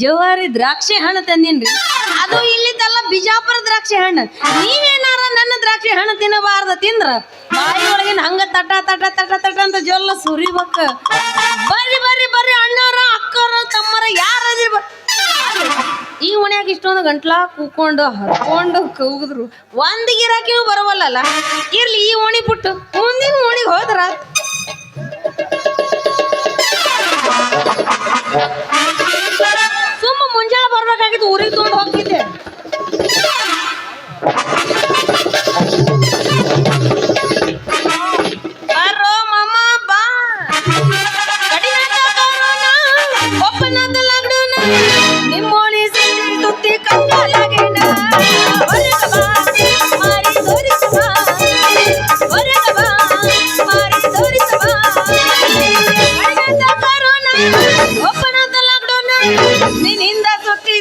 ಜವಾರಿ ದ್ರಾಕ್ಷಿ ಹಣ್ಣು ತಂದಿನ್ರಿ. ಅದು ಇಲ್ಲಿದ್ದಲ್ಲ ಬಿಜಾಪುರ ದ್ರಾಕ್ಷಿ ಹಣ್ಣು. ನೀವೇನಾರ ನನ್ನ ದ್ರಾಕ್ಷಿ ಹಣ್ಣು ತಿನ್ನಬಾರ್ದ ತಿಂದ್ರ? ಬಾಯಿ ಒಳಗಿನ ಹಂಗ ತಟ ತಟ ತಟ ತಟ ಅಂತ ಜೊಲ್ಲ ಸುರಿಬೇಕ. ಬರ್ರಿ ಬರ್ರಿ ಬರ್ರಿ ಅಣ್ಣಾರ, ಅಕ್ಕರ, ತಮ್ಮರ ಯಾರ ಈ ಓಣ್ಯಾಗ ಇಷ್ಟೊಂದು ಗಂಟ್ಲ ಕೂಕೊಂಡು ಹರ್ಕೊಂಡು ಕೂಗಿದ್ರು. ಒಂದ್ ಗಿರಾಕಿನೂ ಬರವಲ್ಲಲ್ಲ? ಇರ್ಲಿ, ಈ ಓಣಿ ಬಿಟ್ಟು ಮುಂದಿನ ಓಣಿಗೆ ಹೋದ್ರ? ಮುಂಜಾನೆ ಬರ್ಬೇಕಾಗಿತ್ತು. ಊರಿಗೆ ತೊಗೊಂಡು ಹೋಗ್ತಿದ್ದೆ. ನಿನ್ನಿಂದ ಸುತ್ತಿ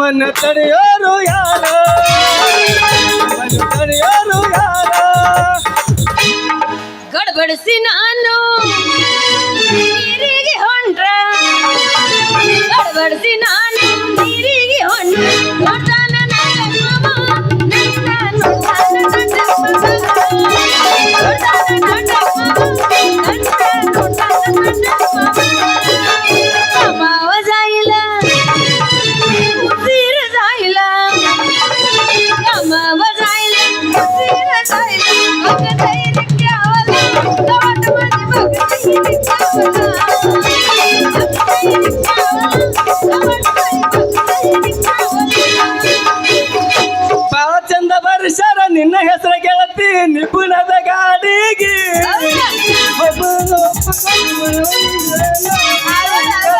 ನಮ್ಮನ್ನ ತಡೆಯೋರು ಯಾರ? ತಡೆಯೋರು ಯಾರ? ಗಡಬಡಿಸಿ ನಾನು ನೀರಿಗೆ ಹೊಂಡ್ರ ಗಡಬಡಿಸಿ ನಾನು ನೀರಿಗೆ ಹೊಂಡ್ರ. ನೋಡ್ತಾನ ನನ್ನ ನಿನ್ನ ಹೆಸರ ಗೆಳತಿ ನಿಪುಣದ ಗಾಡಿಗೆ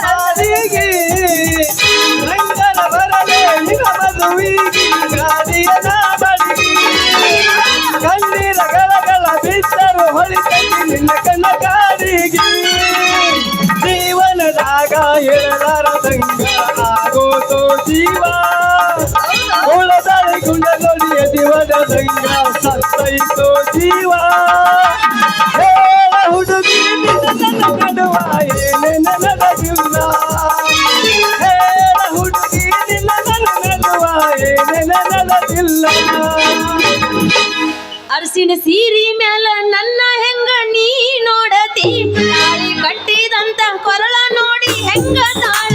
ಗಾಡಿಗೆ ರಂಗನ ಬರಲೆ ನಿನ್ನ ಮದುವಿಗೆ ಗಾಡಿಯ ಬಡಿಗೆ ಕಣ್ಣೀರ ಗಳಗಳ ಬಿದ್ದರು ಹೊಳಿತಂಗಿ ನಿನ್ನ ಕಣ್ಣ ಗಾಡಿಗೆ ಜೀವನದಾಗ ಹೇಳಲಾರದಂಗ ಆಗೋತೋ ಜೀವ ಉಳದಾಳಿ ಗುಂಡಲೊಳಿಯ ಜೀವದ ಸಂಗ ಸತ್ತೈತೋ ಜೀವ ಹುಡುಗಿ ನಡುವ ಏನೇ ಹೇಳ ಹುಡುಗಿ ನಡುವ ಏನೇನ ನಡೆದಿಲ್ಲ ಅರಸಿನ ಸೀರಿ ಮ್ಯಾಲ ನನ್ನ ಹೆಂಗ ನೀ ನೋಡತಿ? ಕಟ್ಟಿದಂತ ಕೊರಳ ನೋಡಿ ಹೆಂಗ ತಾಳತಿ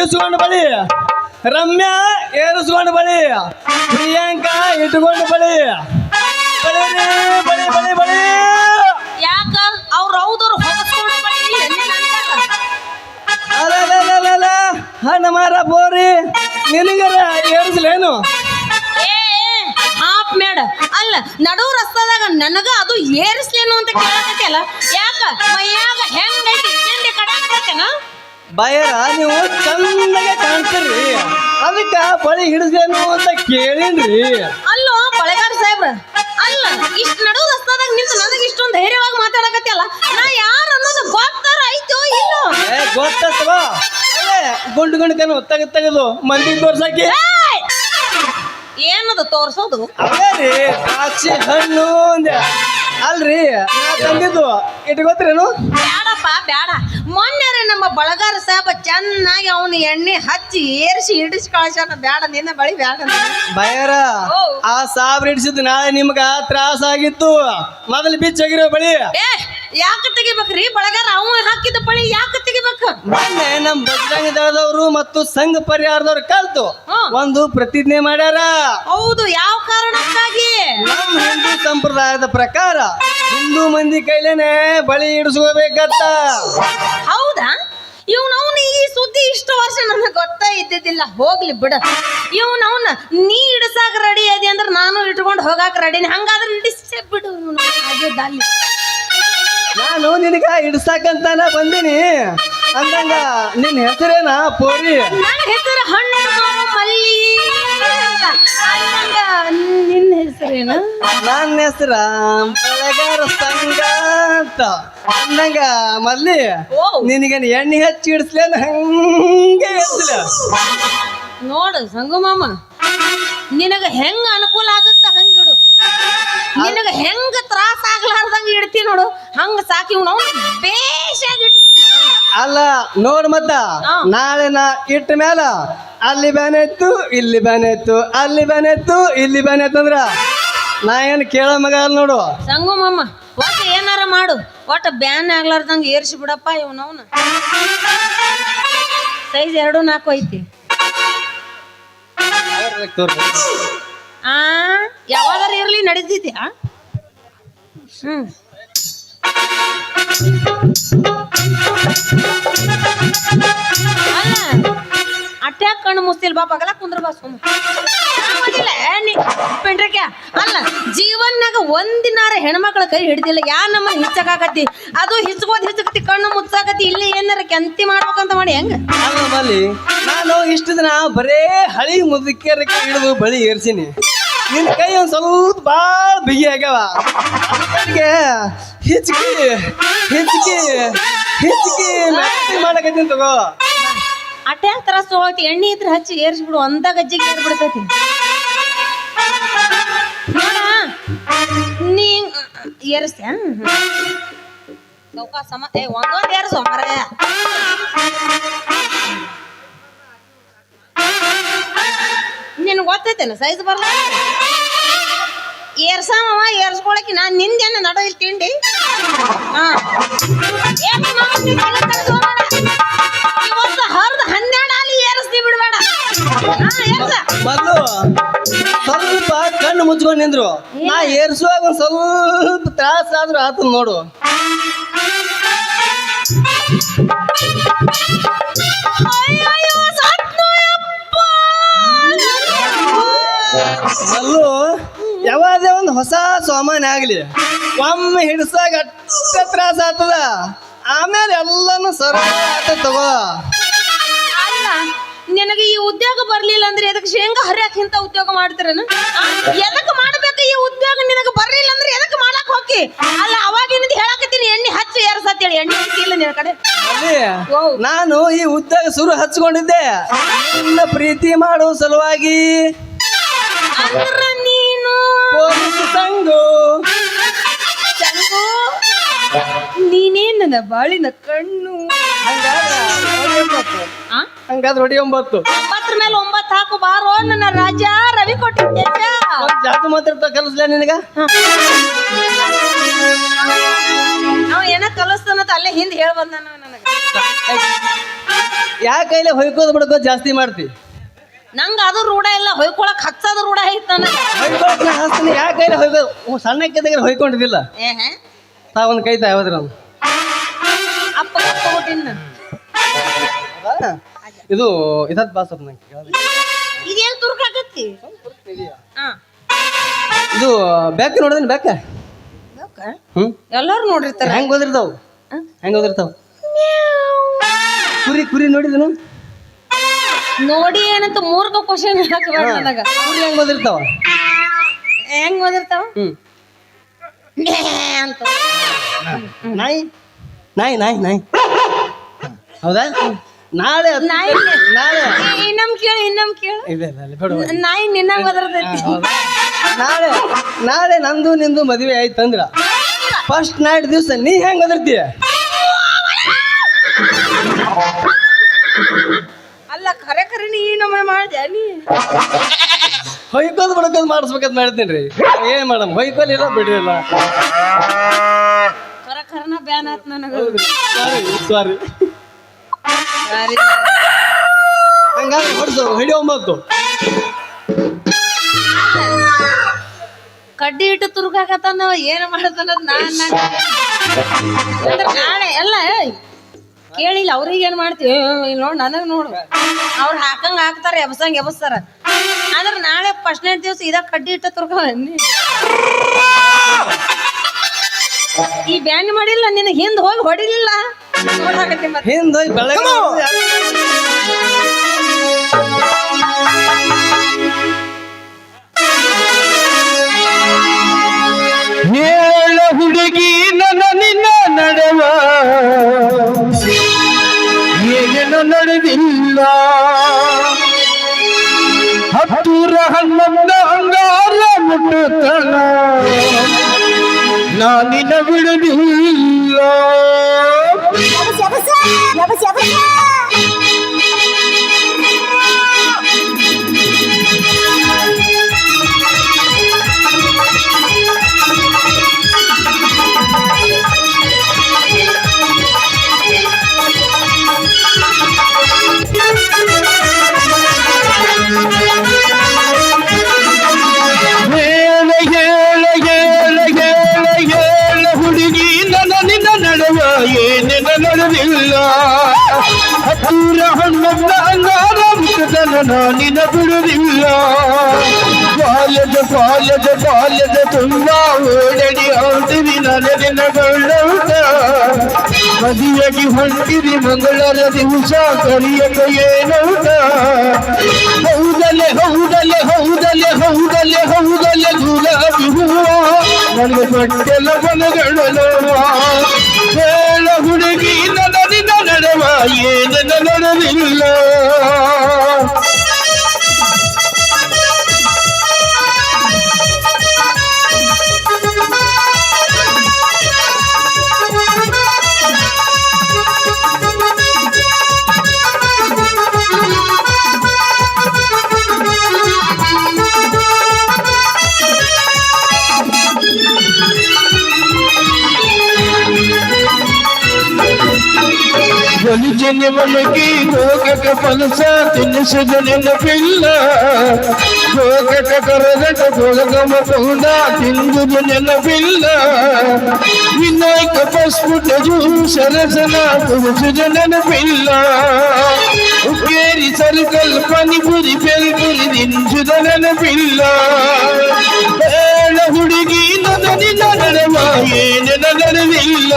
ಸಿಗಿಸ್ಕೊಂಡು ಬಳಿ ರಮ್ಯಾ ಏರಿಸ್ಕೊಂಡು ಬಳಿ ಪ್ರಿಯಾಂಕಾ ಇಟ್ಕೊಂಡು ಬಳಿ. ಬಳಿ ಬಳಿ ಬಳಿ ಬಳಿ ಯಾಕ? ಅವ್ರ ಹೌದವ್ರು ಹೊಗಸ್ಕೊಂಡು ಹಣ್ಣ. ಮಾರ ಬೋರಿ. ನಿನಗರ ಏರಿಸ್ಲೇನು ಏ ಹಾಪ್ ಮೇಡ. ಅಲ್ಲ ನಡು ರಸ್ತಾದಾಗ ನನಗ ಅದು ಏರಿಸ್ಲೇನು ಅಂತ ಕೇಳಕತ್ತಲ್ಲ ಯಾಕ? ಮೈಯಾಗ ಹೆಂಗೈತಿ ಬಯರ ನೀವು ಚಂದಗೆ ಕಾಣ್ತೀರಿ. ಅದಕ್ಕ ಬಳಿ ಹಿಡಿದೇನು ಅಂತ ಕೇಳಿನ್ರಿ ಅಲ್ಲೋ ಬಳೆಗಾರ ಸಾಹೇಬ್ರ ಅಲ್ಲ ಇಷ್ಟ ನಡು ರಸ್ತಾದಾಗ ನಿಂತು ನನಗೆ ಇಷ್ಟೊಂದು ಧೈರ್ಯವಾಗಿ ಮಾತಾಡಕತ್ತಲ್ಲ ನಾ ಯಾರು ಅನ್ನೋದು ಗೊತ್ತಾರ ಐತೋ ಇಲ್ಲೋ? ಏ ಗೊತ್ತವ ಅಲ್ಲೇ ಗುಂಡು ಗುಂಡ್ಕನು ತೆಗೆದು ತೆಗೆದು ಮಂದಿ ತೋರ್ಸಕ್ಕೆ! ಏನದು ತೋರ್ಸೋದು? ಅದೇ ರೀ ದ್ರಾಕ್ಷಿ ಹಣ್ಣು ಅಂದೆ ಅಲ್ರಿ ನಾ ತಂದಿದ್ದು. ಇಟ್ಕೋತ್ರೇನು ಬ್ಯಾಡಪ್ಪ ಬ್ಯಾಡ. ಮೊನ್ನೆ ನಮ್ಮ ಬಳಗಾರ ಸಾಬ ಚೆನ್ನಾಗಿ ಅವನು ಎಣ್ಣೆ ಹಚ್ಚಿ ಏರಿಸಿ ಇಡಿಸಿ ಕಳಿಸೋಣ ಬ್ಯಾಡ ನಿನ್ನ ಬಳಿ ಬೇಡ ಭಯರ ಬಯರ ಓ. ಆ ಸಾಬ್ರ ಹಿಡಿಸಿದ್ದು ನಾಳೆ ನಿಮ್ಗ ತ್ರಾಸ ಆಗಿತ್ತು ಮೊದಲು ಬಿಚ್ಚಾಗಿರೋ ಬಳಿ. ಏ ಯಾಕೆ ತೆಗಿಬೇಕ್ರಿ ಬಳಗಾರ ಅವ ಹಾಕಿದ ಬಳಿ ಯಾಕೆ ತೆಗಿಬೇಕು ಮೊನ್ನೆ ನಮ್ ಬಜರಂಗ ದಳದವರು ಮತ್ತು ಸಂಘ ಪರಿಹಾರದವ್ರು ಕಲ್ತು. ಒಂದು ಪ್ರತಿಜ್ಞೆ ಮಾಡ್ಯಾರ. ಹೌದು ಯಾವ ಕಾರಣಕ್ಕಾಗಿ? ನಮ್ಮ ಹಿಂದೂ ಸಂಪ್ರದಾಯದ ಪ್ರಕಾರ ಹಿಂದೂ ಮಂದಿ ಕೈಲೇನೆ ಬಳಿ ಇಡಿಸ್ಕೋಬೇಕತ್ತ ಹೌದಾ? ಇವ್ನವ್ನ ಈ ಸುದ್ದಿ ಇಷ್ಟು ವರ್ಷ ನನಗೆ ಗೊತ್ತೇ ಇದ್ದಿದ್ದಿಲ್ಲ. ಹೋಗ್ಲಿ ಬಿಡ. ಇವ್ನವ್ನ ನೀ ಇಡಸಾಕ ರೆಡಿ ಅದಿ ಅಂದ್ರೆ ನಾನು ಇಟ್ಕೊಂಡು ಹೋಗಾಕ ರೆಡಿನಿ ಹಂಗಾದ್ರೆ ಇಡಿಸೇ ಬಿಡು ನಾನು ನಿನಗ ಇಡ್ಸಾಕಂತಾನ ಬಂದೀನಿ. ಅಂದಂಗ ನಿನ್ ಹೆಸರೇನ? ಪೋರಿ. ನನ್ನ ಹೆಸರು ಹಣ್ಣು ಮಲ್ಲಿ. ಅಂದಂಗ ನಿನ್ನ ಹೆಸರೇನು? ನನ್ನ ಹೆಸರ ಬೆಳೆಗಾರ ಸಂಘ ಅಂತ. ಅಂದಂಗ ಮಲ್ಲಿ ಓ. ನಿನಗೇನು ಎಣ್ಣೆ ಹಚ್ಚಿ ಇಡಿಸ್ಲೇನ ಹಂಗೆ ನೋಡ ನೋಡು ಸಂಗುಮಾಮ ನಿನಗ ಹೆಂಗ ಅನುಕೂಲ ಆಗುತ್ತ ಹಂಗಿಡು ನಿನಗ ಹೆಂಗ ತ್ರಾಸ ಆಗ್ಲಾರ್ದಂಗ ಇಡ್ತಿ ನೋಡು. ಹಂಗ ಸಾಕಿವ್ ನಾವು ಇಟ್ಬಿಡು ಅಲ್ಲ ನೋಡ್ ಮತ್ತ. ನಾಳೆ ನಾ ಇಟ್ಟ ಮೇಲ ಅಲ್ಲಿ ಬ್ಯಾನೆ ಇತ್ತು ಇಲ್ಲಿ ಬ್ಯಾನೆ ಇತ್ತು ಅಲ್ಲಿ ಬ್ಯಾನೆ ಇತ್ತು ಇಲ್ಲಿ ಬ್ಯಾನೆ ಇತ್ತು ಅಂದ್ರ? ನಾ ಏನು ಕೇಳೋ ಮಗ ಅಲ್ಲ ನೋಡು. ಹಂಗು ಮಮ್ಮ ಒಟ್ಟು ಏನಾರ ಮಾಡು. ಒಟ್ಟು ಬ್ಯಾನ್ ಆಗ್ಲಾರ್ದಂಗೆ ಏರ್ಸಿ ಬಿಡಪ್ಪ ಇವನವನ. ಸೈಜ್ ಎರಡು ನಾಲ್ಕು ಐತಿ. ಆ ಯಾವಾಗಾರ ಇರ್ಲಿ ನಡೀತಿದ್ಯಾ ಹ್ಮ್. ಅಟ್ಯಾಕ್ ಕಣ್ಣು ಮುಸ್ತಿಲ್ ಬಾ, ಬಗಲ ಕುಂದ್ರ ಬಾ ಸುಮ್ಮ ಪೆಂಡ್ರಕ್ಯ? ಅಲ್ಲ ಜೀವನ್ಯಾಗ ಒಂದಿನಾರ ಹೆಣ್ಮಕ್ಳ ಕೈ ಹಿಡ್ದಿಲ್ಲ, ಯಾ ನಮ್ಮ ಹಿಚ್ಚಕಾಕತಿ ಅದು ಹಿಚ್ಕೋದ್ ಹಿಚ್ಚಕತಿ ಕಣ್ಣು ಮುಚ್ಚಾಕತಿ ಇಲ್ಲಿ ಏನಾರ ಕೆಂತಿ ಮಾಡ್ಬೇಕಂತ ಮಾಡಿ ಹೆಂಗ? ನಾನು ಇಷ್ಟು ದಿನ ಬರೇ ಹಳಿ ಮುದುಕಿಯರ ಹಿಡಿದು ಬಳಿ ಏರ್ಸಿನಿ. ನಿನ್ನ ಕೈ ಸ್ವಲ್ಪ ಭಾಳ ಬಿಗಿ ಆಗ್ಯಾವ. ನನಗೆ ಹಿಚ್ಕಿ ಹಿಚ್ಕಿ ಹಿಚ್ಕಿ ಮಾಡಕತ್ತೀನಿ ತಗೋ. ಅಟ್ಯಾಕ್ ತರ ತಗೊಳ್ತಿ ಎಣ್ಣೆ ಇದ್ರೆ ಹಚ್ಚಿ ಏರ್ಸ್ಬಿಡು ಒಂದ ಗಜ್ಜಿಗೆ ಏರ್ಬಿಡ್ತೈತಿ. ನೀ ಏರಿಸ್ತ್ಯಾ? ಸಮ ಏ, ಒಂದೊಂದು ಏರಿಸೋ ಮರ ಗೊತ್ತೈತೇನ ಸೈಜ್ ಬರಲ್ಲ ಏರ್ಸಾಮವ ಏರ್ಸ್ಕೊಳಕ್ಕೆ ನಾನು ನಿಂದೇನ ನಡೋದಿಲ್ಲ ಇಲ್ಲಿ ತಿಂಡಿ? ಹಾ. ಇವತ್ತು ಹರ್ದು ಹನ್ನೆರಡು ಅಲ್ಲಿ ಏರಿಸ್ತಿ ಬಿಡ್ಬೇಡ. ಮೊದಲು ಸ್ವಲ್ಪ ಕಣ್ಣು ಮುಚ್ಕೊಂಡು ನಿಂದ್ರು. ನಾ ಏರ್ಸುವಾಗ ಒಂದು ಸ್ವಲ್ಪ ತ್ರಾಸ ಆದ್ರೂ ಆತ ನೋಡು. ಮಲ್ಲು ಯಾವಾದೇ ಒಂದು ಹೊಸ ಸಾಮಾನ್ ಆಗಲಿ ಒಮ್ಮೆ ಹಿಡ್ಸಾಗ ಅಷ್ಟ ತ್ರಾಸ ಆಗ್ತದ. ಆಮೇಲೆ ಎಲ್ಲಾನು ಸರ ತಗೋ. ಅಲ್ಲ ನಿನಗೆ ಈ ಉದ್ಯೋಗ ಬರ್ಲಿಲ್ಲ ಅಂದ್ರೆ ಎದಕ್ಕೆ ಶೇಂಗಾ ಹರಿಯಾಕ ಇಂತ ಉದ್ಯೋಗ ಮಾಡ್ತಿರೇನು? ಎದಕ್ಕೆ ಮಾಡ್ಬೇಕು ಈ ಉದ್ಯೋಗ ನಿನಗೆ ಬರ್ಲಿಲ್ಲ ಅಂದ್ರೆ ಎದಕ್ಕೆ ಮಾಡಕ್ ಹೋಗಿ? ಅಲ್ಲ ಅವಾಗಿನಿಂದ ಹೇಳಕತ್ತೀನಿ ಎಣ್ಣೆ ಹಚ್ಚಿ ಏರ್ಸತ್ತೇಳಿ ಎಣ್ಣೆ ಹಚ್ಚಿಲ್ಲ ನಿನ್ನ ಕಡೆ. ನಾನು ಈ ಉದ್ಯೋಗ ಶುರು ಹಚ್ಕೊಂಡಿದ್ದೆ. ನಿನ್ನ ಪ್ರೀತಿ ಮಾಡೋ ಸಲುವಾಗಿ ಅಂದ್ರ ನೀನು ಪೊಲೀಸ್ ಸಂಘು ಚಂಗು ನೀನೇ ನನ್ನ ಬಾಳಿನ ಕಣ್ಣು. ಆ? ಹಂಗಾದ್ರೆ ಹೊಡಿಯೊಂಬತ್ತು ಒಂಬತ್ತರ ಮೇಲೆ ಒಂಬತ್ತು ಹಾಕು ಬಾರೋ ನನ್ನ ರಾಜ ರವಿ ಕೊಟ್ಟಿದ್ದೆ ಒಂದ್ ಜಾಸ್ತಿ ಮಾತಾಡ್ತಾ ಕಲಿಸ್ಲ ನಿನಗ? ಅವ ಏನ ಕಲಿಸ್ತಾನಂತ ಅಲ್ಲೇ ಹಿಂದೆ ಹೇಳ್ಬಂದ ಬಂದಾನ ನನಗೆ. ಯಾ ಕೈಲೆ ಹೊಯ್ಕೋದ್ ಬಿಡ್ಕೋದ್ ಜಾಸ್ತಿ ಮಾಡ್ತಿ? ನಂಗ ಅದು ರೂಢ ಇಲ್ಲ ಹೊಯ್ಕೊಳಕ್ ಹಚ್ಚದ ರೂಢ ಐತ್ ನನಗೆ. ಹೊಯ್ಕೊಳಕ್ ನಾ ಹಸ್ತೀನಿ ಯಾಕೆ ಕೈಲಿ ಹೊಯ್ಕೊ ಓ, ಸಣ್ಣ ಕೈದಾಗ ಹೊಯ್ಕೊಂಡಿದ್ದಿಲ್ಲ? ಏಹ್? ತಾ ಒಂದು ಕೈ ತಾ ಯಾವ್ದ್ರ ಅಪ್ಪ ತಗೋಟಿನ ಇದು ಇದತ್ ಬಾಸ್ ಅಪ್ಪ ನಂಗೆ. ಇದೇನ್ ತುರ್ಕಾಕತ್ತಿ ಹಾ. ಇದು ಬ್ಯಾಕ್ ನೋಡಿದ್ರೆ ಬ್ಯಾಕ್ ಹ್ಞೂ ಎಲ್ಲಾರು ನೋಡಿರ್ತಾರೆ. ಹೆಂಗ್ ಓದಿರ್ತಾವ? ಹೆಂಗ್ ಓದಿರ್ತಾವ? ಕುರಿ ಕುರಿ ನೋಡಿದನು? ನೋಡಿ ಏನಂತ ಮೂರ್ಖ ಕ್ವಶನ್ ಹಾಕಬೇಡ ನನಗ. ಕುರಿ ಹೆಂಗ್ ಬಂದಿರ್ತಾವ ಹೆಂಗ್ ಬಂದಿರ್ತಾವ ಹ್ಮ್. ಅಂತ. ನಾಯಿ. ನಾಯಿ ನಾಯಿ ನಾಯಿ. ಹೌದಾ? ನಾಳೆ ನಾಯಿ ನಾಳೆ ಇನ್ನಮ್ ಕೇಳು ಇನ್ನಮ್ ಕೇಳು. ಇಲ್ಲ ಇಲ್ಲ ಇಲ್ಲ ಬೇಡ ನಾಯಿ ನಿನ್ನಂಗ್ ಬದರ್ತೈತಿ ನಾಳೆ ನಾಳೆ ನಂದು ನಿಂದು ಮದುವೆ ಆಯ್ತು ಅಂದ್ರ ಫಸ್ಟ್ ನೈಟ್ ದಿವಸ ನೀ ಹೆಂಗ್ ಒದರ್ತೀಯ ಖರೆ ಖರೆ ನೀ ನಮ್ಮನೆ ಮಾಡ್ದೆ ನೀ ಹೊಯ್ಕೋದ್ ಬಡ್ಕೋದ್ ಮಾಡಿಸ್ಬೇಕಂತ ಮಾಡ್ತೀನಿ ರೀ. ಏನ್ ಮಾಡಮ್ ಹೊಯ್ಕೋಲ್ ಇಲ್ಲ ಬಿಡಿಲ್ಲ ಖರೆ ಖರನ ಬ್ಯಾನ್ ಆತ್ ನನಗೆ. ಸಾರಿ ಸಾರಿ ಹಂಗಾದ್ರೆ ಹೊಡ್ಸು ಹಿಡಿಯೋ ಮತ್ತು ಕಡ್ಡಿ ಇಟ್ಟು ತುರುಕಾಕತ್ತಾನ ಏನ್ ಮಾಡತಾನ ನಾನ್ ನಾಳೆ ಎಲ್ಲ ಕೇಳಿಲ್ಲ ಅವ್ರಿಗೆ ಏನ್ ಮಾಡ್ತೀವಿ ಇಲ್ಲಿ ನೋಡ್ ನನಗ್ ನೋಡ್. ಅವ್ರು ಹಾಕಂಗ ಹಾಕ್ತಾರ ಎಬ್ಸಂಗೆ ಎಬ್ಸ್ತಾರ. ಆದ್ರೆ ನಾಳೆ ಫಸ್ಟ್ ನೈಟ್ ದಿವಸ ಇದ ಕಡ್ಡಿ ಇಟ್ಟ ತುರ್ಕ ಈ ಬ್ಯಾನ್ ಮಾಡಿಲ್ಲ ನಿನಗೆ ಹಿಂದ್ ಹೋಗಿ ಹೊಡಿಲಿಲ್ಲ? ನೋಡಾಕತ್ತಿ ಮತ್ತೆ. ಹಿಂದ್ ಹೋಗಿ ಹುಡುಗಿ ನನ್ನ ನಿನ್ನ ನಡೆವ. ನಡೆದಿಲ್ಲ. ಹತ್ತೂರ ಹನ್ನೊಂದ ಅಂಗಾರ ಮುಟ್ಟುತ್ತಣ ನಾನಿನ ಬಿಡುದಿಲ್ಲ. ಮುಟ್ಟದನ ನಾನಿನ ಬಿಡುದಿಲ್ಲ ಬಾಲ್ಯದ ಬಾಲ್ಯದ ಬಾಲ್ಯದ ತುಂಬ ಓಡಡಿ ಆಡ್ತೀವಿ ನನ್ನ ಗೌಡ ಮದುವೆಗೆ ಹೊಂಟಿರಿ ಮಂಗಳರ ದಿವಸ ಕರಿಯಕ ಏನೌಟ ಹೌದಲೆ ಹೌದಲೆ ಹೌದಲೆ ಹೌದಲೆ ಹೌದಲೆ ಗುಲಾಬಿ ಹೂವ ನನಗೆ ಕೊಟ್ಟೆಲ್ಲ ಮನಗಳು ಹೇಳ ಹುಡುಗಿ ನನ್ನ ನಿನ್ನ ನಡೆವ ಏನ ನಡೆದಿಲ್ಲ ಮಮಕಿ ಗೋಗಕ ಪನಸ ತಿನ್ನಿಸಿದ ನಿನ್ನ ಪಿಲ್ಲ. ಗೋಗಕ ಕರದಟ ಗೋಗಮ ಕೊಂಡ ತಿಂದುದು ನಿನ್ನ ಪಿಲ್ಲ. ವಿನಾಯಕ ಪಸ್ಪುಟಜು ಸರಸನ ತುಳಸಿದ ನೆನಪಿಲ್ಲ ಉಕ್ಕೇರಿ ಸರ್ಕಲ್ ಪನಿಪುರಿ ಪೆರಿಪುರಿ ನಿಂಜುದ ನೆನಪಿಲ್ಲ ಬೇಡ ಹುಡುಗಿ ನನ್ನ ನಿನ್ನ ನಡೆವ ಏನ ನಡೆದಿಲ್ಲ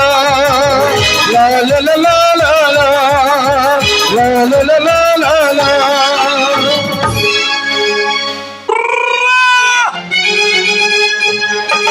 ಲಾಲ la la la la.